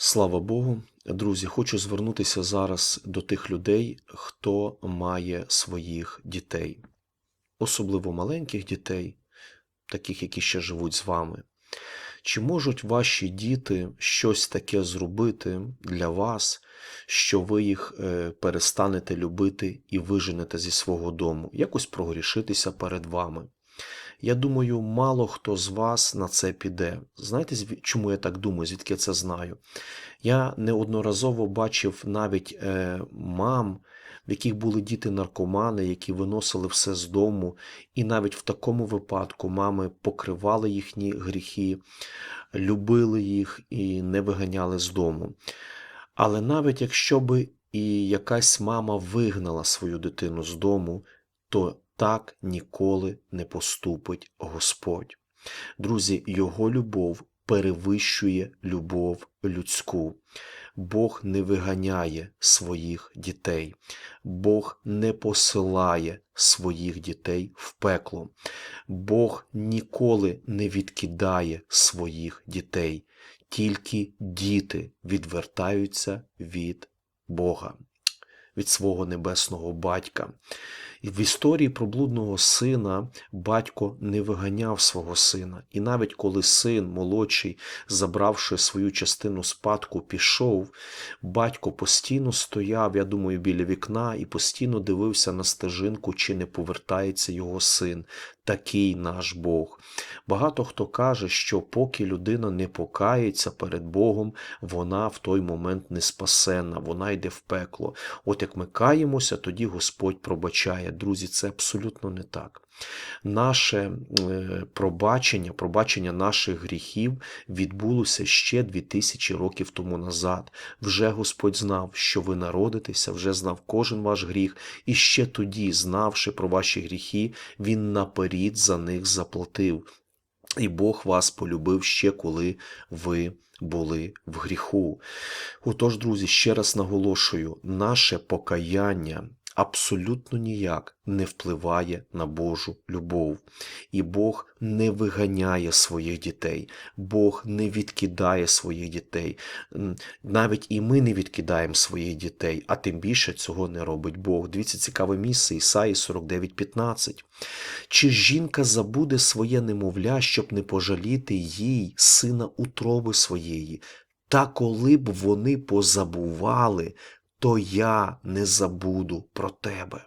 Слава Богу, друзі, хочу звернутися зараз до тих людей, хто має своїх дітей, особливо маленьких дітей, таких, які ще живуть з вами. Чи можуть ваші діти щось таке зробити для вас, що ви їх е, перестанете любити і виженете зі свого дому, якось прогрішитися перед вами? Я думаю, мало хто з вас на це піде. Знаєте, чому я так думаю, звідки я це знаю? Я неодноразово бачив навіть е, мам, в яких були діти наркомани, які виносили все з дому, і навіть в такому випадку мами покривали їхні гріхи, любили їх і не виганяли з дому. Але навіть якщо би і якась мама вигнала свою дитину з дому, то так ніколи не поступить Господь. Друзі, Його любов перевищує любов людську. Бог не виганяє своїх дітей, Бог не посилає своїх дітей в пекло, Бог ніколи не відкидає своїх дітей, тільки діти відвертаються від Бога, від свого небесного батька. І в історії про блудного сина батько не виганяв свого сина. І навіть коли син молодший, забравши свою частину спадку, пішов, батько постійно стояв, я думаю, біля вікна і постійно дивився на стежинку, чи не повертається його син. Такий наш Бог. Багато хто каже, що поки людина не покається перед Богом, вона в той момент не спасена, вона йде в пекло. От як ми каємося, тоді Господь пробачає. Друзі, це абсолютно не так. Наше е, пробачення, пробачення наших гріхів відбулося ще 2000 років тому назад. Вже Господь знав, що ви народитеся, вже знав кожен ваш гріх, і ще тоді, знавши про ваші гріхи, Він наперед за них заплатив. І Бог вас полюбив ще коли ви були в гріху. Отож, друзі, ще раз наголошую, наше покаяння абсолютно ніяк не впливає на Божу любов. І Бог не виганяє своїх дітей, Бог не відкидає своїх дітей. Навіть і ми не відкидаємо своїх дітей, а тим більше цього не робить Бог. Дивіться, цікаве місце Ісаї 49.15. Чи жінка забуде своє немовля, щоб не пожаліти їй сина утроби своєї? Та коли б вони позабували, то я не забуду про тебе.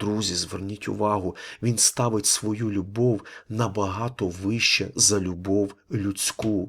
Друзі, зверніть увагу, він ставить свою любов набагато вище за любов людську.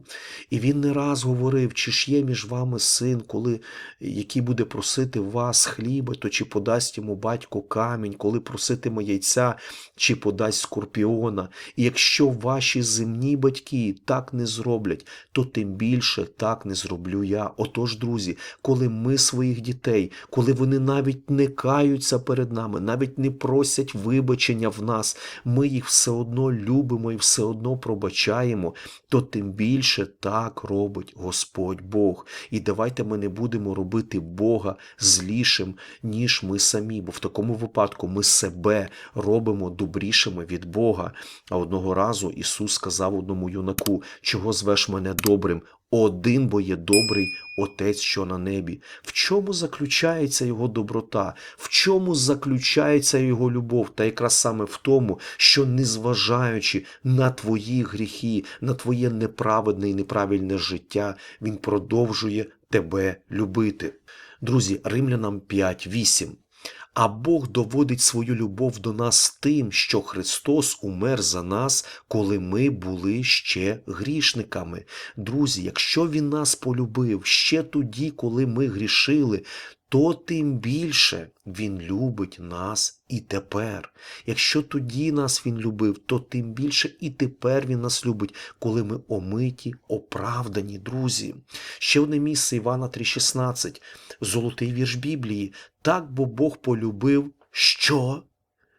І він не раз говорив, чи ж є між вами син, коли який буде просити вас хліба, то чи подасть йому батько камінь, коли проситиме яйця, чи подасть скорпіона. І якщо ваші земні батьки так не зроблять, то тим більше так не зроблю я. Отож, друзі, коли ми своїх дітей, коли вони навіть не каються перед нами, навіть не просять вибачення в нас, ми їх все одно любимо і все одно пробачаємо, то тим більше так робить Господь Бог. І давайте ми не будемо робити Бога злішим, ніж ми самі, бо в такому випадку ми себе робимо добрішими від Бога. А одного разу Ісус сказав одному юнаку, чого звеш мене добрим? Один бо є добрий Отець, що на небі. В чому заключається його доброта? В чому заключається його любов? Та якраз саме в тому, що незважаючи на твої гріхи, на твоє неправедне і неправильне життя, він продовжує тебе любити. Друзі, Римлянам 5.8. А Бог доводить свою любов до нас тим, що Христос умер за нас, коли ми були ще грішниками. Друзі, якщо Він нас полюбив ще тоді, коли ми грішили, то тим більше Він любить нас і тепер. Якщо тоді нас Він любив, то тим більше і тепер Він нас любить, коли ми омиті, оправдані, друзі. Ще одне місце Івана 3,16, золотий вірш Біблії. Так бо Бог полюбив, що?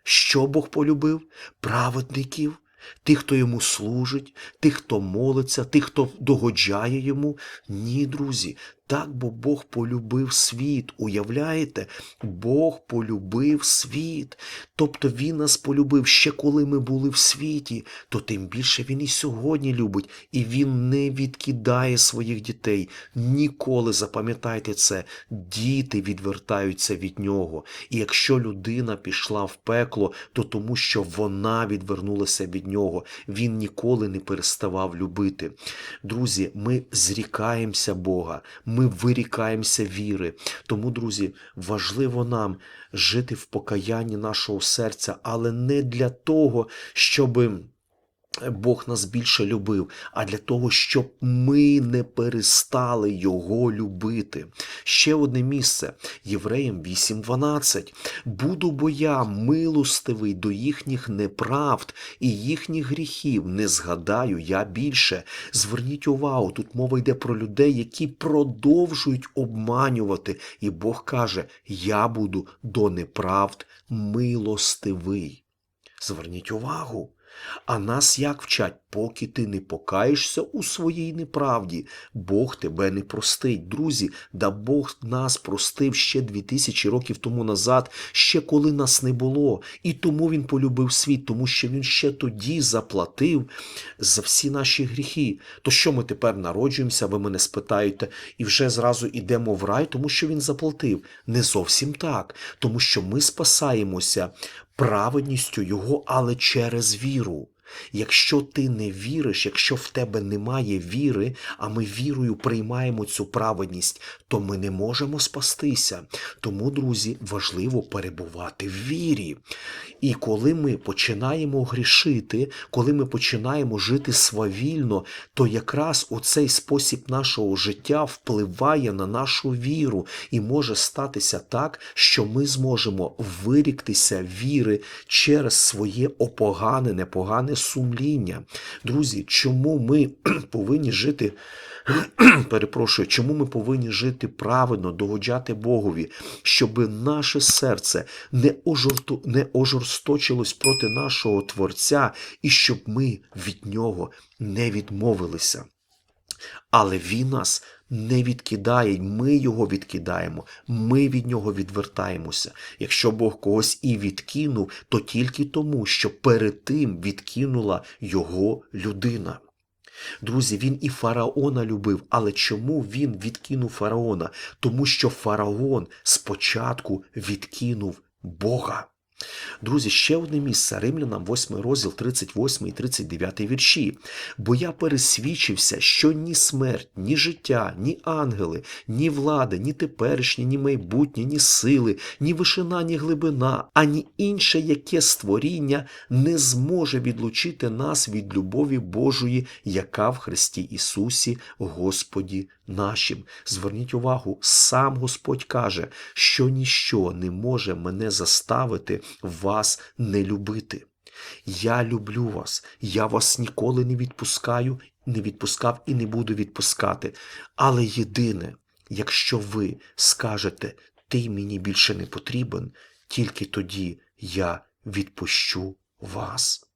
Що Бог полюбив? Праведників. Тих, хто йому служить, тих, хто молиться, тих, хто догоджає йому. Ні, друзі, так бо Бог полюбив світ. Уявляєте? Бог полюбив світ. Тобто Він нас полюбив ще коли ми були в світі, то тим більше Він і сьогодні любить, і Він не відкидає своїх дітей. Ніколи запам'ятайте це. Діти відвертаються від нього. І якщо людина пішла в пекло, то тому, що вона відвернулася від нього. Він ніколи не переставав любити. Друзі, ми зрікаємося Бога, ми вирікаємося віри. Тому, друзі, важливо нам жити в покаянні нашого серця, але не для того, щоби. Бог нас більше любив, а для того, щоб ми не перестали Його любити. Ще одне місце Євреям 8.12. Буду бо я милостивий до їхніх неправд і їхніх гріхів, не згадаю я більше. Зверніть увагу, тут мова йде про людей, які продовжують обманювати. І Бог каже: Я буду до неправд милостивий. Зверніть увагу. А нас як вчать, поки ти не покаєшся у своїй неправді, Бог тебе не простить. Друзі, да Бог нас простив ще дві тисячі років тому назад, ще коли нас не було. І тому Він полюбив світ, тому що Він ще тоді заплатив за всі наші гріхи. То що ми тепер народжуємося, ви мене спитаєте, і вже зразу йдемо в рай, тому що Він заплатив? Не зовсім так, тому що ми спасаємося праведністю Його, але через віру. Якщо ти не віриш, якщо в тебе немає віри, а ми вірою приймаємо цю праведність, то ми не можемо спастися. Тому, друзі, важливо перебувати в вірі. І коли ми починаємо грішити, коли ми починаємо жити свавільно, то якраз у цей спосіб нашого життя впливає на нашу віру, і може статися так, що ми зможемо виріктися віри через своє опогане, непогане сумління. Друзі, чому ми повинні жити? Перепрошую, чому ми повинні жити правильно, догоджати Богові, щоб наше серце не, ожорту, не ожорсточилось проти нашого Творця, і щоб ми від нього не відмовилися. Але він нас не відкидає, ми його відкидаємо, ми від нього відвертаємося. Якщо Бог когось і відкинув, то тільки тому, що перед тим відкинула його людина. Друзі, він і фараона любив, але чому він відкинув фараона? Тому що фараон спочатку відкинув Бога. Друзі, ще одне місце Римлянам, 8 розділ, 38 і 39 вірші. Бо я пересвідчився, що ні смерть, ні життя, ні ангели, ні влади, ні теперішнє, ні майбутнє, ні сили, ні вишина, ні глибина, ані інше яке створіння не зможе відлучити нас від любові Божої, яка в Христі Ісусі, Господі нашим. Зверніть увагу, сам Господь каже, що ніщо не може мене заставити вас не любити. Я люблю вас, я вас ніколи не відпускаю, не відпускав і не буду відпускати. Але єдине, якщо ви скажете, ти мені більше не потрібен, тільки тоді я відпущу вас.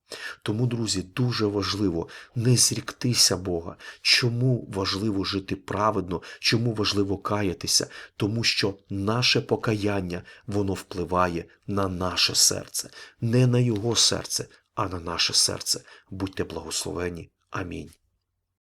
Тому, друзі, дуже важливо не зріктися Бога. Чому важливо жити праведно, чому важливо каятися? Тому що наше покаяння воно впливає на наше серце, не на його серце, а на наше серце. Будьте благословені. Амінь.